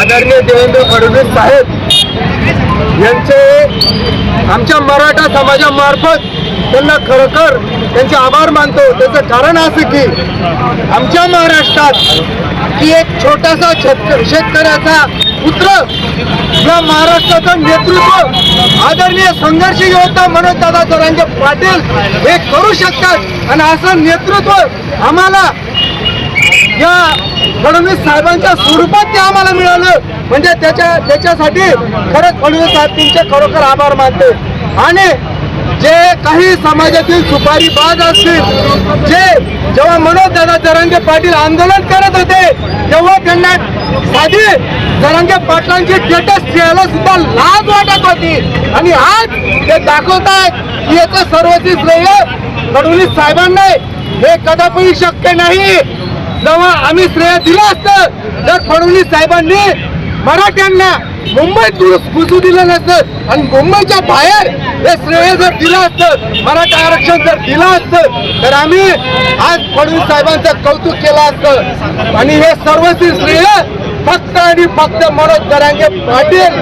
आदरणीय देवेंद्र फडणवीस साहेब यांचे आमच्या मराठा समाजामार्फत त्यांना खरोखर त्यांचे आभार मानतो. त्याचं कारण असं की आमच्या महाराष्ट्रात की एक छोटासा शेतक शेतकऱ्याचा पुत्र या महाराष्ट्राचं नेतृत्व आदरणीय संघर्ष योद्धा म्हणून दादा जरांगे पाटील हे करू शकतात. आणि असं नेतृत्व आम्हाला या फडणवीस साहेबांच्या स्वरूपात ते आम्हाला मिळालं. म्हणजे त्याच्या त्याच्यासाठी खरंच फडणवीस साहेब तुमचे खरोखर आभार मानते. आणि जे काही समाजातील सुपारी बाज असतील जे जेव्हा मनोज दादा जरांगे पाटील आंदोलन करत होते तेव्हा त्यांना साधी जरांगे पाटलांची स्टेटस द्यायला सुद्धा लाज वाटत होती. आणि आज ते दाखवतात की याचं सर्वची श्रेय फडणवीस साहेबांना हे कदापि शक्य नाही. जेव्हा आम्ही श्रेय दिलं असतं जर फडणवीस साहेबांनी मराठ्यांना मुंबईत घुसू दिलं नसतं आणि मुंबईच्या बाहेर हे श्रेय जर दिलं असतं मराठा आरक्षण जर दिलं असतं तर आम्ही आज फडणवीस साहेबांचं कौतुक केलं असतं. आणि हे सर्वस्वी श्रेय फक्त आणि फक्त मनोज दरांगे पाटील